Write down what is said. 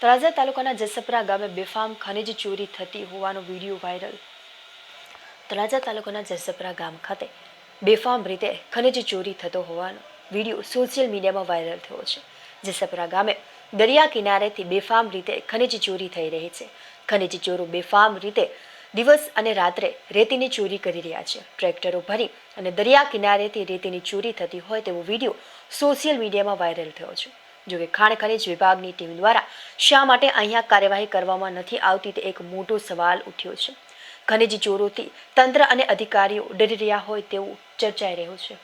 તળાજા તાલુકાના જસપરા ગામે બેફામ ખનિજ ચોરી થતી હોવાનો વીડિયો વાયરલ. તળાજા તાલુકાના જસપરા ગામ ખાતે બેફામ રીતે ખનિજ ચોરી થતો હોવાનો વીડિયો સોશિયલ મીડિયામાં વાયરલ થયો છે. જસપરા ગામે દરિયા કિનારેથી બેફામ રીતે ખનિજ ચોરી થઈ રહી છે. ખનિજ ચોરો બેફામ રીતે દિવસ અને રાત્રે રેતીની ચોરી કરી રહ્યા છે. ટ્રેક્ટરો ભરી અને દરિયા કિનારેથી રેતીની ચોરી થતી હોય તેવો વીડિયો સોશિયલ મીડિયામાં વાયરલ થયો છે. જોકે ખાણ ખનિજ વિભાગની ટીમ દ્વારા શા માટે અહીંયા કાર્યવાહી કરવામાં નથી આવતી તે એક મોટો સવાલ ઉઠ્યો છે. ખનિજ ચોરોથી તંત્ર અને અધિકારીઓ ડરી રહ્યા હોય તેવું ચર્ચાઈ રહ્યું છે.